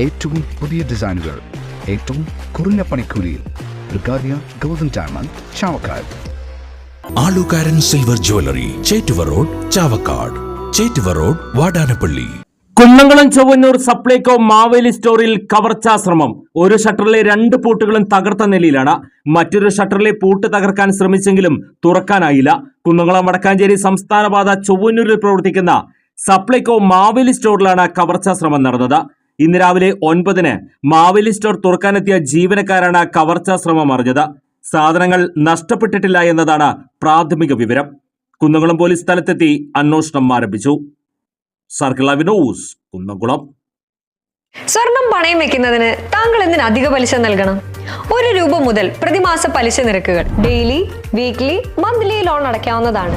ഏറ്റവും പുതിയ ഡിസൈനുകൾ ഏറ്റവും കുറഞ്ഞ പണിക്കൂലിയിൽ ബ്രിഗാദിയ golden diamond Chavakkad. Alukaran silver jewellery Chettuva road Chavakkad. Chettuva road Vadanappally. Kunnamkulam Chowannur Supplyco Maveli സ്റ്റോറിൽ കവർച്ചാശ്രമം. ഒരു ഷട്ടറിലെ രണ്ട് പൂട്ടുകളും തകർത്ത നിലയിലാണ്. മറ്റൊരു ഷട്ടറിലെ പൂട്ട് തകർക്കാൻ ശ്രമിച്ചെങ്കിലും തുറക്കാനായില്ല. കുന്നംകുളം വടക്കാഞ്ചേരി സംസ്ഥാനപാത ചൊവ്വന്നൂരിൽ പ്രവർത്തിക്കുന്ന സപ്ലൈകോ മാവേലി സ്റ്റോറിലാണ് കവർച്ചാശ്രമം നടന്നത്. ഇന്ന് രാവിലെ ഒൻപതിന് മാവേലി സ്റ്റോർ തുറക്കാനെത്തിയ ജീവനക്കാരാണ് കവർച്ചാ ശ്രമം അറിഞ്ഞത്. സാധനങ്ങൾ നഷ്ടപ്പെട്ടിട്ടില്ല എന്നതാണ് പ്രാഥമിക വിവരം. കുന്നംകുളം പോലീസ് സ്ഥലത്തെത്തി അന്വേഷണം ആരംഭിച്ചു. Circle news Kunnamkulam. സ്വർണം പണയം വെക്കുന്നതിന് താങ്കൾ എന്തിന് അധിക പലിശ നൽകണം? ഒരു രൂപ മുതൽ പ്രതിമാസ പലിശ നിരക്കുകൾ ഡെയിലി വീക്ക്ലി മന്ത്ലി ലോൺ അടയ്ക്കാവുന്നതാണ്.